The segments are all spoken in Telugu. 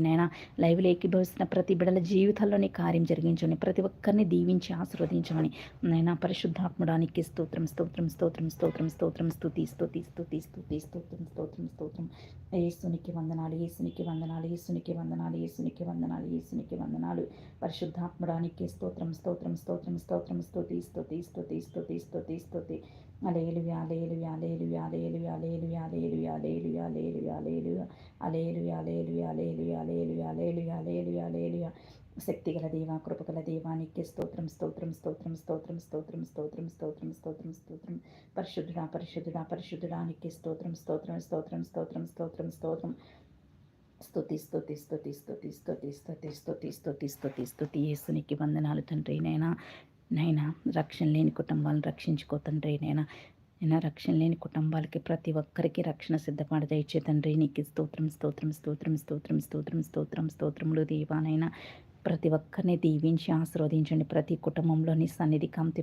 నైనా లైవ్ ఏకీభవిస్తున్న ప్రతి బిడల జీవితాల్లోని కార్యం జరిగించమని ప్రతి ఒక్కరిని దీవించి ఆశీర్వదించమని నైనా పరిశుద్ధాత్మడానికి స్తోత్రం స్తోత్రం స్తోత్రం స్తోత్రం స్తోత్రం స్తుతి స్తుతి స్తుతి స్తుతి స్తోత్రం స్తోత్రం స్తోత్రం. ఏసునికి వందనాలు ఏసునికి వందనాలు ఏసునికి వందనాలు ఏసునికి వందనాలు ఏసునికి వందనాలు. పరిశుద్ధాత్మడానికి స్తోత్రం స్తోత్రం స్తోత్రం స్తోత్రం స్తుతి స్తుతి స్తుతి స్తుతి స్తుతి స్తుతి. అలేలుయా alleluia alleluia alleluia alleluia alleluia alleluia alleluia alleluia alleluia alleluia alleluia alleluia alleluia alleluia alleluia శక్తిగల దేవ కృపగల దేవానికి స్తోత్రం స్తోత్రం స్తోత్రం స్తోత్రం స్తోత్రం స్తోత్రం స్తోత్రం స్తోత్రం స్తోత్రం పరిశుద్ధుడా పరిశుద్ధుడా పరిశుద్ధుడానికి స్తోత్రం స్తోత్రం స్తోత్రం స్తోత్రం స్తోత్రం స్తోత్రం స్థుతి స్థుతి స్థుతి స్థుతి స్థుతి స్థుతి స్థుతి స్థుతి స్థుతి స్థుతి యేసునికి వందనాలు తండ్రి నైనా నైనా రక్షణ లేని కుటుంబాలను రక్షించుకో తండ్రి నైనా. అయినా రక్షణ లేని కుటుంబాలకి ప్రతి ఒక్కరికి రక్షణ సిద్ధపడ దయచే తండ్రి. నీకు స్తోత్రం స్తోత్రం స్తోత్రం స్తోత్రం స్తోత్రం స్తోత్రం స్తోత్రములు దేవానైనా ప్రతి ఒక్కరిని దీవించి ఆశీర్వదించండి. ప్రతి కుటుంబంలోని సన్నిధి కాంతి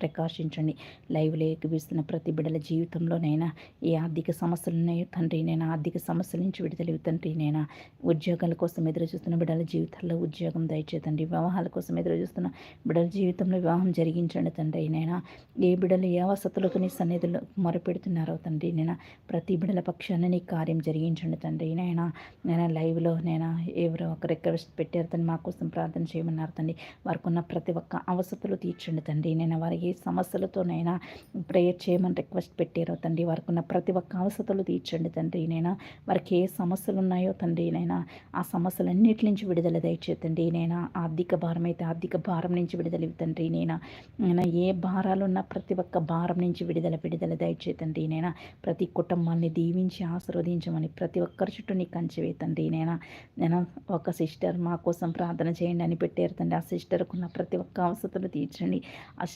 ప్రకాశించండి. లైవ్లో ఎక్కిపిస్తున్న ప్రతి బిడ్డల జీవితంలోనైనా ఏ ఆర్థిక సమస్యలు ఉన్నాయో తండ్రి నేను ఆర్థిక సమస్యల నుంచి విడుదల తండ్రి నేను ఉద్యోగాల కోసం ఎదురు చూస్తున్న బిడ్డల జీవితాల్లో ఉద్యోగం దయచేతండి వివాహాల కోసం ఎదురు చూస్తున్న బిడ్డల జీవితంలో వివాహం జరిగించండి తండ్రి. నేను ఏ బిడ్డలు ఏ వసతులకు నీ సన్నిధిలో మొరపెడుతున్నారో తండ్రి నేను ప్రతి బిడ్డల పక్షాన్ని నీ కార్యం జరిగించండి తండ్రి. నేను నేను లైవ్లో నేను ఎవరో ఒక రిక్వెస్ట్ పెట్టారు తను మాకు కోసం ప్రార్థన చేయమన్నారు తండ్రి. వారికి ఉన్న ప్రతి ఒక్క అవసరతలు తీర్చండి తండ్రి. నేను వారి ఏ సమస్యలతోనైనా ప్రేయర్ చేయమని రిక్వెస్ట్ పెట్టారో తండ్రి వారికి ఉన్న ప్రతి ఒక్క అవసరతలు తీర్చండి తండ్రి. నేను వారికి ఏ సమస్యలు ఉన్నాయో తండ్రి నైనా ఆ సమస్యలన్నిటి నుంచి విడుదల దయచేతండి నేను ఆర్థిక భారం అయితే ఆర్థిక భారం నుంచి విడుదల తండ్రి. నేను నేను ఏ భారాలు ఉన్న ప్రతి ఒక్క భారం నుంచి విడుదల విడుదల దయచేతండి నేను ప్రతి కుటుంబాన్ని దీవించి ఆశీర్వదించమని ప్రతి ఒక్కరి చుట్టూ నీ కంచె తండ్రి. నేను నేను ఒక సిస్టర్ మా కోసం ప్రార్థన చేయండి అని పెట్టారు తండ్రి ఆ సిస్టర్కు ఉన్న ప్రతి ఒక్క అవసరతను తీర్చండి. ఆ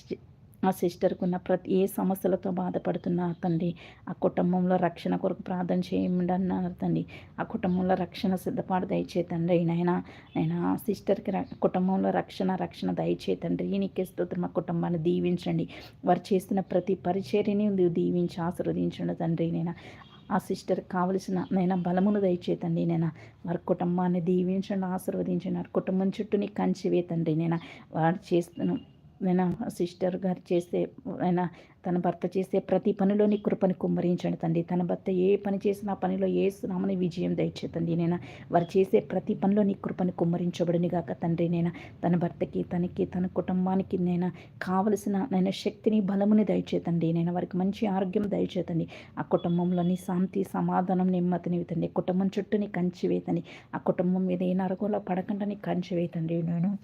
ఆ సిస్టర్కు ఉన్న ప్రతి ఏ సమస్యలతో బాధపడుతున్నారు తండ్రి ఆ కుటుంబంలో రక్షణ కొరకు ప్రార్థన చేయండి అన్నారు తండ్రి. ఆ కుటుంబంలో రక్షణ సిద్ధపాటు దయచే తండ్రి నైనా నేను ఆ సిస్టర్కి కుటుంబంలో రక్షణ రక్షణ దయచే తండ్రి. నీకే స్తోత్రం. మా కుటుంబాన్ని దీవించండి. వారు చేస్తున్న ప్రతి పరిచర్యని దీవించి ఆశీర్వదించండి తండ్రి నేను ఆ ఆ సిస్టర్కి కావలసిన నైనా బలమును దయచేతండి నేను. వారి కుటుంబాన్ని దీవించండి ఆశీర్వదించండి. వారి కుటుంబం చుట్టూ నీ కంచివే తండ్రి నేను. వారు చేస్తున్నాను నేను సిస్టర్ గారు చేసే ఆయన తన భర్త చేసే ప్రతి పనిలోని కృపని కుమ్మరించండి తండ్రి. తన భర్త ఏ పని చేసినా పనిలో ఏ స్నామని విజయం దయచేతండి. నేను వారు చేసే ప్రతి పనిలో నీ కృపని కుమ్మరించబడిని గాక తండ్రి. నేను తన భర్తకి తనకి తన కుటుంబానికి నేను కావలసిన నేను శక్తిని బలముని దయచేతండి. నేను వారికి మంచి ఆరోగ్యం దయచేతండి. ఆ కుటుంబంలోని శాంతి సమాధానం నెమ్మదిని తండ్రి కుటుంబం చుట్టూని కంచి వేతండి ఆ కుటుంబం మీద ఏ నరగోలో పడకుండా నీ కంచి వేతండి నేను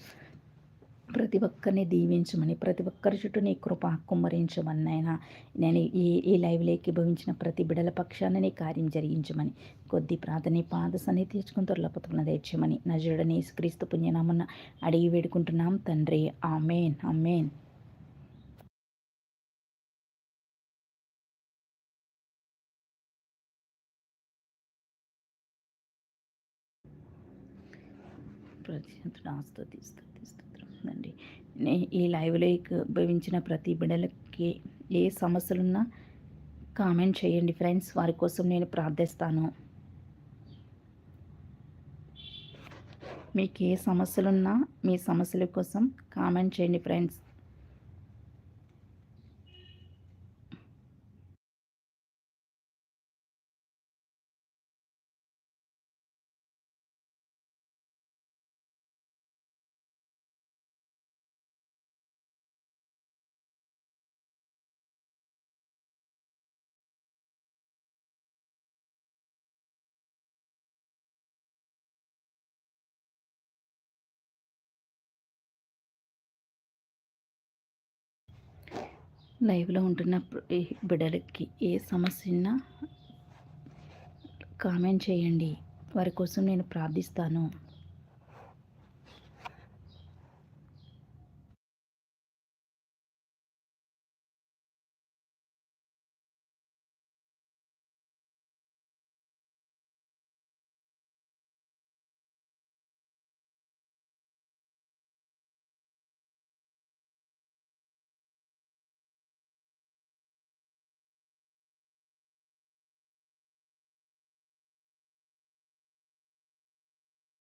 ప్రతి ఒక్కరిని దీవించమని ప్రతి ఒక్కరి చుట్టూ నీ కృప కుమ్మరించమని నాయన. నేను ఈ ఈ లైవ్లోకి భవించిన ప్రతి బిడల పక్షాన నీ కార్యం జరిగించమని కొద్ది ప్రార్థన పాద సన్ని తీర్చుకుని త్వరలపతున్న తెచ్చమని నజుడని క్రీస్తు పుణ్యనామన్న అడిగి వేడుకుంటున్నాం తండ్రి. ఆమెన్. ఆమెన్. ఆస్తుతి స్థుతి చేస్తుందండి. ఈ లైవ్లో భవించిన ప్రతి బిడ్డలకి ఏ సమస్యలున్నా కామెంట్ చేయండి ఫ్రెండ్స్. వారి కోసం నేను ప్రార్థిస్తాను. మీకు ఏ సమస్యలున్నా మీ సమస్యల కోసం కామెంట్ చేయండి ఫ్రెండ్స్. లైవ్లో ఉంటున్న బిడ్డలకి ఏ సమస్య ఉన్నా కామెంట్ చేయండి. వారి కోసం నేను ప్రార్థిస్తాను.